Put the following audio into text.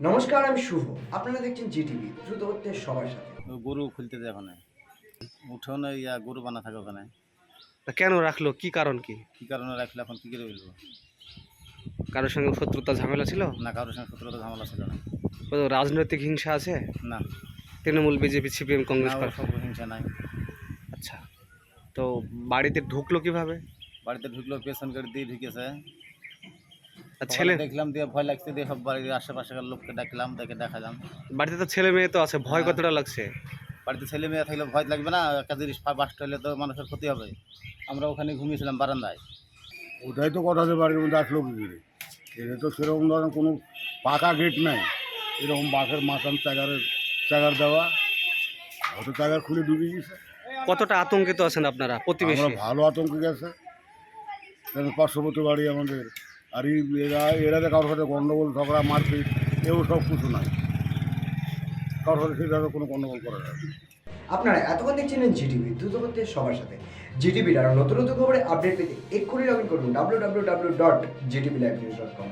নমস্কার আমি শুভ। আপনারা দেখছেন জিটিভি দ্রুত হচ্ছে সবার সাথে। গরু খুলতে যায় ওখানে। উঠোনে ইয়া গরু বানা থাকে ওখানে। তা কেন রাখল? কি কারণ কি? কি কারণে রাখলে এখন কি করে বলব কারোর সঙ্গে শত্রুতা ঝামেলা ছিল? না কারোর সঙ্গে সতেরোটা ঝামেলা ছিল না। কোনো রাজনৈতিক হিংসা আছে? না। তৃণমূল বিজেপি সিপিএম না কংগ্রেস ওর? সব হিংসা নাই। আচ্ছা। তো বাড়িতে ঢুকলো কীভাবে? বাড়িতে ঢুকলো পেছন গাড়ি দিয়ে ঢুকেছে। ছেলে দেখলাম দিয়ে ভয় লাগছে দিয়ে সব বাড়ির আশেপাশের লোককে ডাকলাম দেখে দেখা যান বাড়িতে তো ছেলে মেয়ে তো আছে ভয় হ্যাঁ। কতটা লাগছে? বাড়িতে ছেলে মেয়ে থাকলে ভয় লাগবে না একটা জিনিস বাস্ট হলে তো মানুষের ক্ষতি হবে। আমরা ওখানে ঘুমিয়েছিলাম বারান্দায়। ওটাই তো কথা যে বাড়ির মধ্যে আসলো কি করে? এটা তো সেরকম ধরনের কোনো পাকা গেট নাই। এরকম বাঁশের মাথান চাগারের চাগার দেওয়া হয়তো চাগার খুলে ডুবে গেছে। কতটা আতঙ্কিত আছেন আপনারা প্রতিবেশী? ভালো আতঙ্কে গেছে কারণ পার্শ্ববর্তী বাড়ি আমাদের। আর এরা এরা কারোর সাথে গণ্ডগোল ঝগড়া, মারপিট, এও সব কিছু নাই। কারোর সাথে সেভাবে কোনো গণ্ডগোল করে না। আপনারা এতক্ষণ দেখছিলেন জিটিভি, দ্রুত করতে সবার সাথে। জিটিভির আরও নতুন নতুন খবরে আপডেট পেতে এক্ষুনি লগ ইন করুন W W W dot GTV live news dot com